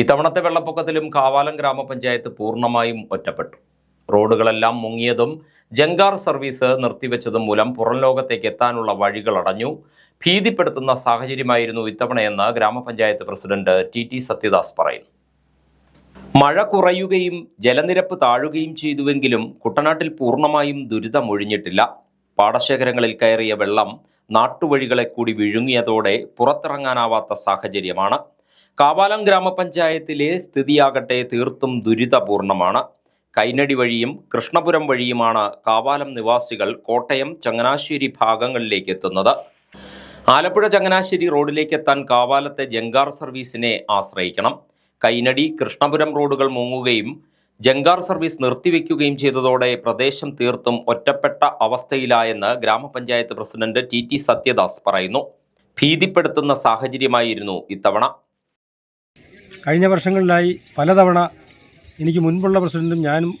ഇത്തവണത്തെ വെള്ളപ്പൊക്കത്തിലും കാവാലം ഗ്രാമപഞ്ചായത്ത് പൂർണമായും ഒറ്റപ്പെട്ടു. റോഡുകളെല്ലാം മുങ്ങിയതും ജങ്കാർ സർവീസ് നിർത്തിവെച്ചതും മൂലം പുറം ലോകത്തേക്ക് എത്താനുള്ള വഴികൾ അടഞ്ഞു. ഭീതിപ്പെടുത്തുന്ന സാഹചര്യമായിരുന്നു ഇത്തവണയെന്ന് ഗ്രാമപഞ്ചായത്ത് പ്രസിഡന്റ് ടി ടി സത്യദാസ് പറയുന്നു. മഴ കുറയുകയും ജലനിരപ്പ് താഴുകയും ചെയ്തുവെങ്കിലും കുട്ടനാട്ടിൽ പൂർണമായും ദുരിതമൊഴിഞ്ഞിട്ടില്ല പാടശേഖരങ്ങളിൽ കയറിയ വെള്ളം നാട്ടുവഴികളെ കൂടി വിഴുങ്ങിയതോടെ പുറത്തിറങ്ങാനാവാത്ത സാഹചര്യമാണ്. കാവാലം ഗ്രാമപഞ്ചായത്തിലെ സ്ഥിതിയാകട്ടെ തീർത്തും ദുരിതപൂർണമാണ്. കൈനടി വഴിയും കൃഷ്ണപുരം വഴിയുമാണ് കാവാലം നിവാസികൾ കോട്ടയം ചങ്ങനാശ്ശേരി ഭാഗങ്ങളിലേക്ക് എത്തുന്നത്. ആലപ്പുഴ ചങ്ങനാശ്ശേരി റോഡിലേക്ക് എത്താൻ കാവാലത്തെ ജങ്കാർ സർവീസിനെ ആശ്രയിക്കണം. കൈനടി കൃഷ്ണപുരം റോഡുകൾ മുങ്ങുകയും ജങ്കാർ സർവീസ് നിർത്തിവെക്കുകയും ചെയ്തതോടെ പ്രദേശം തീർത്തും ഒറ്റപ്പെട്ട അവസ്ഥയിലായെന്ന് ഗ്രാമപഞ്ചായത്ത് പ്രസിഡന്റ് ടി ടി സത്യദാസ് പറയുന്നു. ഭീതിപ്പെടുത്തുന്ന സാഹചര്യമായിരുന്നു ഇത്തവണ. കഴിഞ്ഞ വർഷങ്ങളിലായി പലതവണ എനിക്ക് മുൻപുള്ള പ്രസിഡന്റും ഞാനും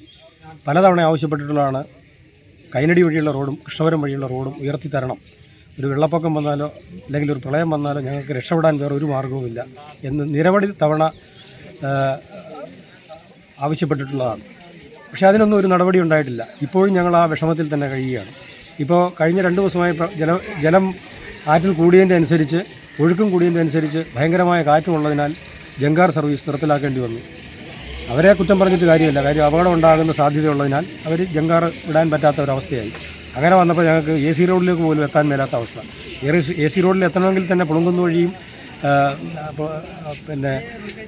പലതവണ ആവശ്യപ്പെട്ടിട്ടുള്ളതാണ് കൈനടി വഴിയുള്ള റോഡും കൃഷ്ണപുരം വഴിയുള്ള റോഡും ഉയർത്തി തരണം ഒരു വെള്ളപ്പൊക്കം വന്നാലോ അല്ലെങ്കിൽ ഒരു പ്രളയം വന്നാലോ ഞങ്ങൾക്ക് രക്ഷപ്പെടാൻ വേറെ ഒരു മാർഗവുമില്ല എന്ന് നിരവധി തവണ ആവശ്യപ്പെട്ടിട്ടുള്ളതാണ്. പക്ഷേ അതിനൊന്നും ഒരു നടപടി ഉണ്ടായിട്ടില്ല. ഇപ്പോഴും ഞങ്ങൾ ആ വിഷമത്തിൽ തന്നെ കഴിയുകയാണ്. ഇപ്പോൾ കഴിഞ്ഞ രണ്ട് ദിവസമായി ജല ജലം ആറ്റിൽ കൂടിയതിന്റെ അനുസരിച്ച് ഒഴുക്കും കൂടിയതിന്റെ അനുസരിച്ച് ഭയങ്കരമായ കാറ്റുമുള്ളതിനാൽ ജങ്കാർ സർവീസ് നിർത്തലാക്കേണ്ടി വന്നു. അവരെ കുറ്റം പറഞ്ഞിട്ട് കാര്യമില്ല. കാര്യം അപകടം ഉണ്ടാകുന്ന സാധ്യതയുള്ളതിനാൽ അവർ ജങ്കാർ വിടാൻ പറ്റാത്ത ഒരവസ്ഥയായി അങ്ങനെ വന്നപ്പോൾ ഞങ്ങൾക്ക് എ സി റോഡിലേക്ക് പോലും എത്താൻ മേലാത്ത അവസ്ഥ. എ സി റോഡിൽ എത്തണമെങ്കിൽ തന്നെ പുളുങ്കുന്ന് വഴിയും പിന്നെ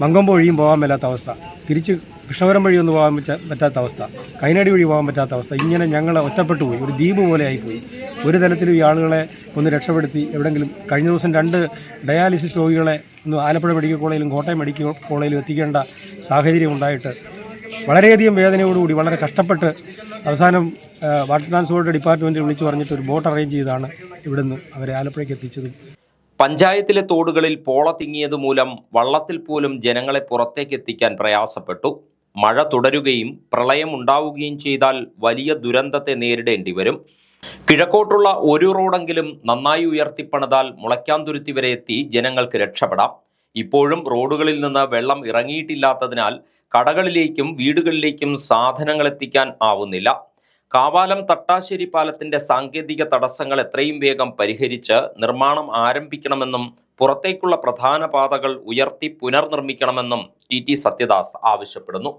മങ്കമ്പ് വഴിയും പോകാൻ മേലാത്ത അവസ്ഥ. തിരിച്ച് കൃഷ്ണപുരം വഴി ഒന്ന് പോകാൻ പറ്റാ- പറ്റാത്ത അവസ്ഥ. കൈനടി വഴി പോകാൻ പറ്റാത്ത അവസ്ഥ. ഇങ്ങനെ ഞങ്ങൾ ഒറ്റപ്പെട്ടു പോയി. ഒരു ദ്വീപ് പോലെ ആയിപ്പോയി. ഒരു തരത്തിലും ഈ ആളുകളെ ഒന്ന് രക്ഷപ്പെടുത്തി എവിടെങ്കിലും കഴിഞ്ഞ ദിവസം രണ്ട് ഡയാലിസിസ് രോഗികളെ ഒന്ന് ആലപ്പുഴ മെഡിക്കൽ കോളേജിലും കോട്ടയം മെഡിക്കൽ കോളേജിലും എത്തിക്കേണ്ട സാഹചര്യം ഉണ്ടായിട്ട് വളരെയധികം വേദനയോടുകൂടി വളരെ കഷ്ടപ്പെട്ട് അവസാനം വാട്ടർ ട്രാൻസ്പോർട്ട് ഡിപ്പാർട്ട്മെന്റ് വിളിച്ചു പറഞ്ഞിട്ട് ഒരു ബോട്ട് അറേഞ്ച് ചെയ്താണ് ഇവിടുന്ന് അവരെ ആലപ്പുഴയ്ക്ക് എത്തിച്ചതും. പഞ്ചായത്തിലെ തോടുകളിൽ പോള തിങ്ങിയത് മൂലം വള്ളത്തിൽ പോലും ജനങ്ങളെ പുറത്തേക്ക് എത്തിക്കാൻ പ്രയാസപ്പെട്ടു. മഴ തുടരുകയും പ്രളയം ഉണ്ടാവുകയും ചെയ്താൽ വലിയ ദുരന്തത്തെ നേരിടേണ്ടി വരും. കിഴക്കോട്ടുള്ള ഒരു റോഡെങ്കിലും നന്നായി ഉയർത്തിപ്പണിതാൽ മുളയ്ക്കാന്തുരുത്തി വരെ എത്തി ജനങ്ങൾക്ക് രക്ഷപ്പെടാം. ഇപ്പോഴും റോഡുകളിൽ നിന്ന് വെള്ളം ഇറങ്ങിയിട്ടില്ലാത്തതിനാൽ കടകളിലേക്കും വീടുകളിലേക്കും സാധനങ്ങൾ എത്തിക്കാൻ ആവുന്നില്ല. കാവാലം തട്ടാശ്ശേരി പാലത്തിന്റെ സാങ്കേതിക തടസ്സങ്ങൾ എത്രയും വേഗം പരിഹരിച്ച് നിർമ്മാണം ആരംഭിക്കണമെന്നും പുറത്തേക്കുള്ള പ്രധാന പാതകൾ ഉയർത്തി പുനർനിർമ്മിക്കണമെന്നും ടി ടി സത്യദാസ് ആവശ്യപ്പെടുന്നു